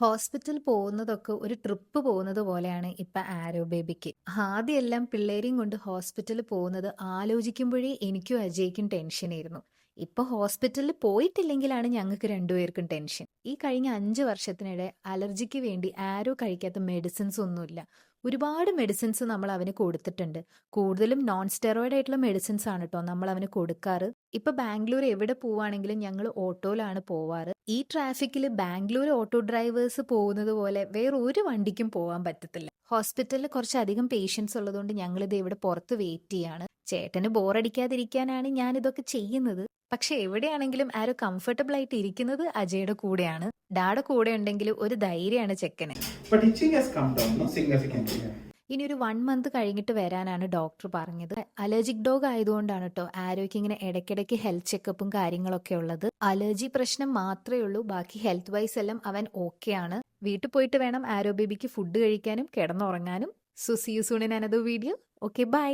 Hospital പോകുന്നതൊക്കെ ഒരു trip പോകുന്നത് പോലെയാണ് ഇപ്പൊ ആരോ ബേബിക്ക്. ആദ്യമെല്ലാം പിള്ളേരെയും കൊണ്ട് ഹോസ്പിറ്റലിൽ പോകുന്നത് ആലോചിക്കുമ്പോഴേ എനിക്കും അജയ്ക്കും ടെൻഷനായിരുന്നു. ഇപ്പൊ ഹോസ്പിറ്റലിൽ പോയിട്ടില്ലെങ്കിലാണ് ഞങ്ങൾക്ക് രണ്ടുപേർക്കും ടെൻഷൻ. ഈ കഴിഞ്ഞ 5 വർഷത്തിനിടെ അലർജിക്ക് വേണ്ടി ആരോ കഴിക്കാത്ത മെഡിസിൻസ് ഒന്നുമില്ല. ഒരുപാട് മെഡിസിൻസ് നമ്മൾ അവന് കൊടുത്തിട്ടുണ്ട്. കൂടുതലും നോൺ സ്റ്റെറോയിഡ് ആയിട്ടുള്ള മെഡിസിൻസ് ആണ് കേട്ടോ നമ്മൾ അവന് കൊടുക്കാറ്. ഇപ്പൊ ബാംഗ്ലൂർ എവിടെ പോവാണെങ്കിലും ഞങ്ങൾ ഓട്ടോയിലാണ് പോവാറ്. ഈ ട്രാഫിക്കിൽ ബാംഗ്ലൂർ ഓട്ടോ ഡ്രൈവേഴ്സ് പോകുന്നത് പോലെ വേറെ ഒരു വണ്ടിക്കും പോകാൻ പറ്റത്തില്ല. ഹോസ്പിറ്റലിൽ കുറച്ചധികം പേഷ്യൻസ് ഉള്ളതുകൊണ്ട് ഞങ്ങളിത് ഇവിടെ പുറത്ത് വെയിറ്റ് ചെയ്യാണ്. ചേട്ടന് ബോറടിക്കാതിരിക്കാനാണ് ഞാൻ ഇതൊക്കെ ചെയ്യുന്നത്. പക്ഷെ എവിടെയാണെങ്കിലും ആരോ കംഫർട്ടബിൾ ആയിട്ട് ഇരിക്കുന്നത് അജയുടെ കൂടെയാണ്. ഡാഡ കൂടെ ഉണ്ടെങ്കിൽ ഒരു ധൈര്യമാണ് ചെക്കന്. ഇനി ഒരു വൺ മന്ത് കഴിഞ്ഞിട്ട് വരാനാണ് ഡോക്ടർ പറഞ്ഞത്. അലർജിക് ഡോഗ് ആയതുകൊണ്ടാണ് കേട്ടോ ആരോയ്ക്ക് ഇങ്ങനെ ഇടയ്ക്കിടയ്ക്ക് ഹെൽത്ത് ചെക്കപ്പും കാര്യങ്ങളൊക്കെ ഉള്ളത്. അലർജി പ്രശ്നം മാത്രമേ ഉള്ളൂ. ബാക്കി ഹെൽത്ത് വൈസ് എല്ലാം അവൻ ഓക്കെ ആണ്. വീട്ടിൽ പോയിട്ട് വേണം ആരോ ബേബിക്ക് ഫുഡ് കഴിക്കാനും കിടന്നുറങ്ങാനും. So see you soon in another video. Okay bye.